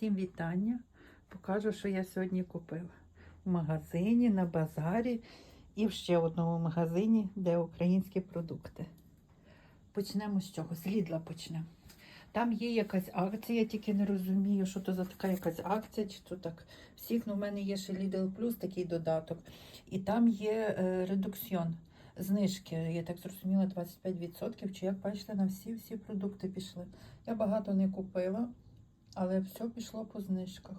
Всім вітання. Покажу, що я сьогодні купила. В магазині, на базарі і в ще одному магазині, де українські продукти. Почнемо з чого? З Лідла почнемо. Там є якась акція, я тільки не розумію, що то за така якась акція, чи то так всіх. Ну, в мене є ще Lidl Plus такий додаток. І там є е, редукціон, знижки, я так зрозуміла, 25%. Чи як бачите, на всі-всі продукти пішли. Я багато не купила, але все пішло по знижках.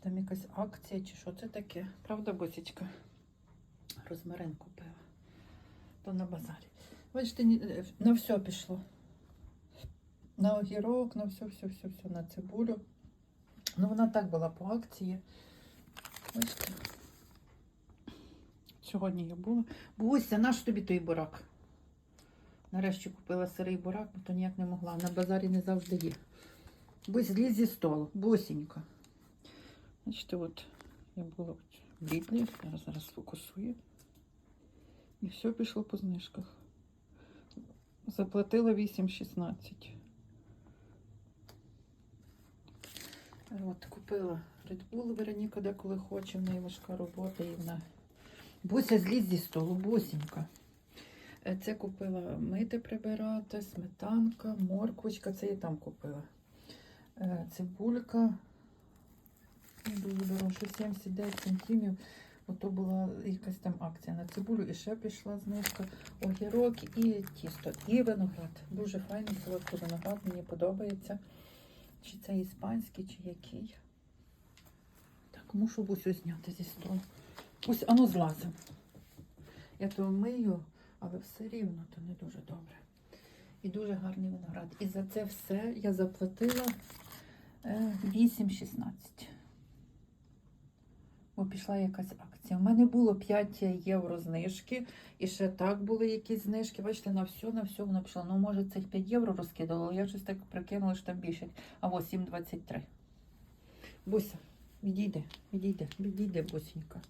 Там якась акція чи що це таке? Правда, босічка? Розмарин купила. То на базарі. Бачите, е, на все пішло. На огірок, на все, все, все, все, на цибулю. Ну, вона так була по акції. Бачите. Сьогодні я була. Буся, наш тобі той бурак? Нарешті купила сирий бурак, бо то ніяк не могла. На базарі не завжди є. Бусь зліз зі столу. Бусінька. Бачите, от я була в Лідлі, зараз зараз фокусую. І все пішло по знижках. Заплатила 8,16. От, купила Red Bull, Вероніка деколи хоче, в неї важка робота і вона. Буся зліз зі столу, бусінька. Е, Це купила мити прибирати, сметанка, морквочка, це я там купила. Е, Цибулька. Дуже дорожче, 79 центимів. Ото була якась там акція на цибулю і ще пішла знижка. Огірок і тісто. І виноград. Дуже файний солодкий виноград, мені подобається. Чи це іспанський, чи який. Так, мушу бусю зняти зі столу. Ось, ану злазим. Я то мию, але все рівно то не дуже добре. І дуже гарний виноград. І за це все я заплатила 8,16. Бо пішла якась акція. У мене було 5 євро знижки, і ще так були якісь знижки. Бачите, на все, на все воно пішло. Ну, може, цих 5 євро розкидало, але я щось так прикинула, що там більше. А ось 7,23. Буся, відійди, відійди, відійди, бусінька.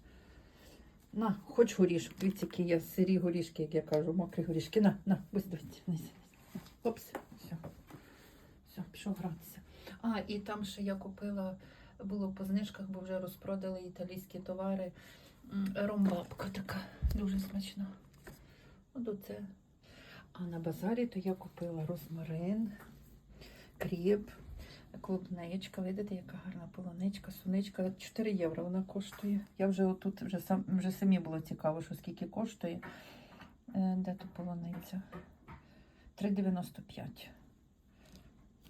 На, хоч горішок. Дивіться, які є сирі горішки, як я кажу, мокрі горішки. На, на, бусь, дивіться, все. Все, пішов гратися. А, і там ще я купила, було по знижках, бо вже розпродали італійські товари. Ромбабка така, дуже смачна. От оце. А на базарі то я купила розмарин, кріп, клубничка. Видите, яка гарна полуничка, суничка. 4 євро вона коштує. Я вже отут вже сам вже самі було цікаво, що скільки коштує. Е, Де тут полуниця? 3,95.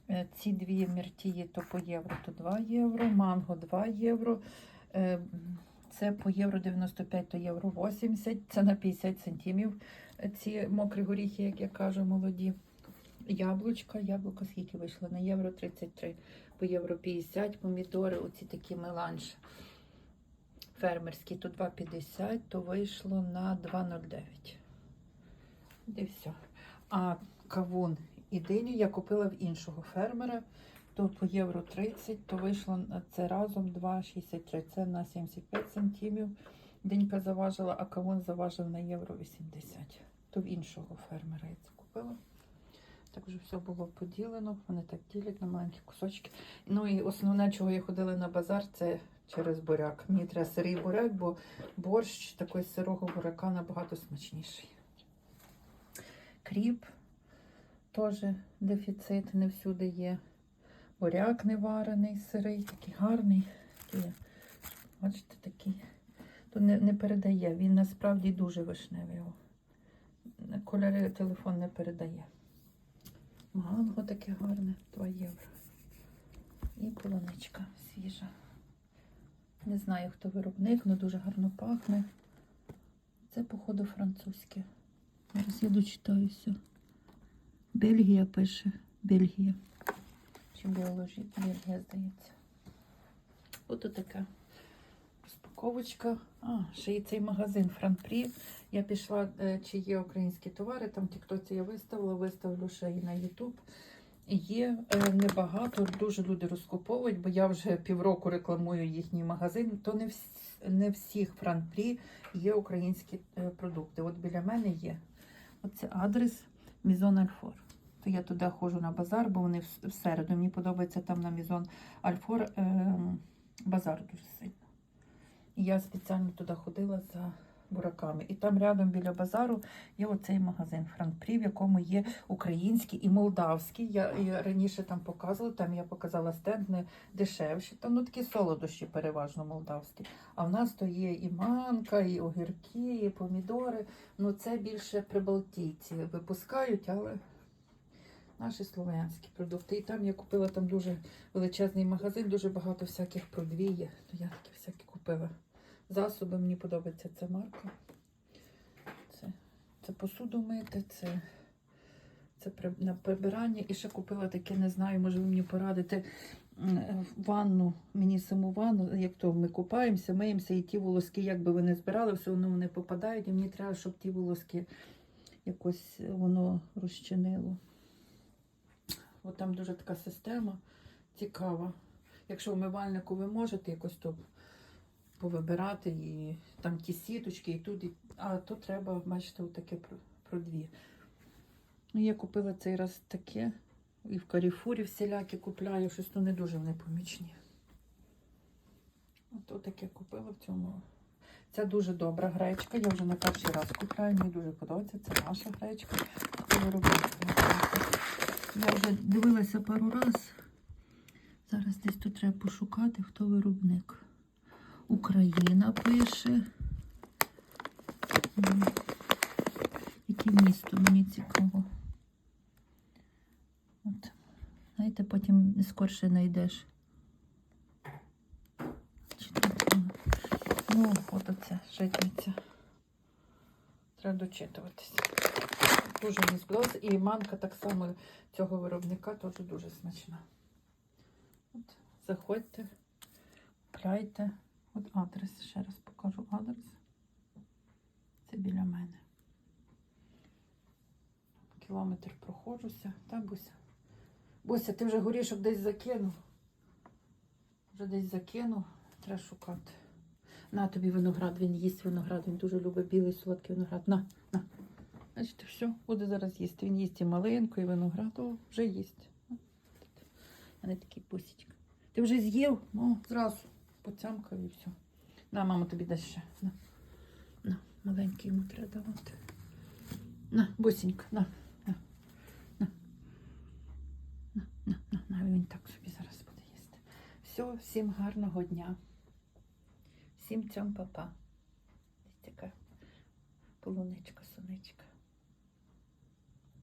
Е, Ці дві мертії то по євро, то 2 євро, манго 2 євро. Е, Це по євро 95, то євро 80, це на 50 центимів. Е, Ці мокрі горіхи, як я кажу, молоді. Яблучка, яблука скільки вийшло? На євро 33, по євро 50, помідори, оці такі меланж фермерські, то 2,50, то вийшло на 2,09. І все. А кавун і диню я купила в іншого фермера. То по євро 30, то вийшло на це разом 2,63. Це на 75 центимів. Денька заважила, а кавун заважив на євро 80. То в іншого фермера я це купила. Так вже все було поділено. Вони так ділять на маленькі кусочки. Ну і основне, чого я ходила на базар, це через буряк. Мені треба сирий буряк, бо борщ такий сирого буряка набагато смачніший. Кріп теж дефіцит, не всюди є. Буряк не варений, сирий, такий гарний. Такий, бачите, такий. То не, не передає. Він насправді дуже вишневий. Його. Кольори телефон не передає. Манго таке гарне, 2 євро. І полуничка свіжа. Не знаю, хто виробник, але дуже гарно пахне. Це, походу, французьке. Зараз я дочитаюся. Бельгія пише. Бельгія. Чи біологія? Бельгія, здається. Ото така розпаковочка. А, ще і цей магазин Франпрі. Я пішла, е, чи є українські товари, там в Тіктоці я виставила, виставлю ще і на Ютуб. Є е, небагато, дуже люди розкуповують, бо я вже півроку рекламую їхній магазин. То не, вс, не всіх Франпрі є українські е, продукти. От біля мене є. Оце адрес Мізон Альфор. то я туди ходжу на базар, бо вони в- всереду. Мені подобається там на Мізон Альфор е, базар дуже сильно. І я спеціально туди ходила за бураками. І там рядом біля базару є оцей магазин Франкпрі, в якому є український і молдавський. Я, я раніше там показувала, там я показала стенд не дешевші, там ну такі солодощі переважно молдавські. А в нас то є і манка, і огірки, і помідори. Ну це більше прибалтійці випускають, але наші слов'янські продукти. І там я купила там дуже величезний магазин, дуже багато всяких продвіє. То я такі всякі купила. Засоби мені подобається ця марка. Це, це посуду мити, це, це при- на прибирання. І ще купила таке, не знаю, може ви мені порадите ванну, мені саму ванну, як то ми купаємося, миємося, і ті волоски, як би ви не збирали, все одно вони попадають, і мені треба, щоб ті волоски якось воно розчинило. От там дуже така система цікава. Якщо в умивальнику ви можете якось то повибирати і там ті сіточки, і тут, і... а то треба, бачите, отаке про, дві. Ну, я купила цей раз таке, і в Каріфурі всілякі купляю, щось то не дуже вони помічні. От таке купила в цьому. Це дуже добра гречка. Я вже на перший раз купляю, мені дуже подобається. Це наша гречка. Я вже дивилася пару раз. Зараз десь тут треба пошукати, хто виробник. Україна пише. Яке місто мені цікаво. От. Знаєте, потім скорше знайдеш. Ну, от оце житниця. Треба дочитуватися. Дуже мені сподобалося. І манка так само цього виробника теж дуже смачна. От, заходьте, купляйте. От адрес, ще раз покажу адрес. Це біля мене. Кілометр проходжуся. Так, Буся? Буся, ти вже горішок десь закинув. Вже десь закинув, треба шукати. На тобі виноград, він їсть виноград, він дуже любить білий солодкий виноград. На, на. Значить, все, буде зараз їсти. Він їсть і малинку, і виноград, о, вже їсть. Не такий пусічка. Ти вже з'їв? Ну, зразу поцямкав і все. На, мама тобі дасть ще. На. На, маленький йому треба давати. На, бусінька, на, на, на. Він так собі зараз буде їсти. Все, всім гарного дня. Всім цьом папа. Така полуничка, сонечка.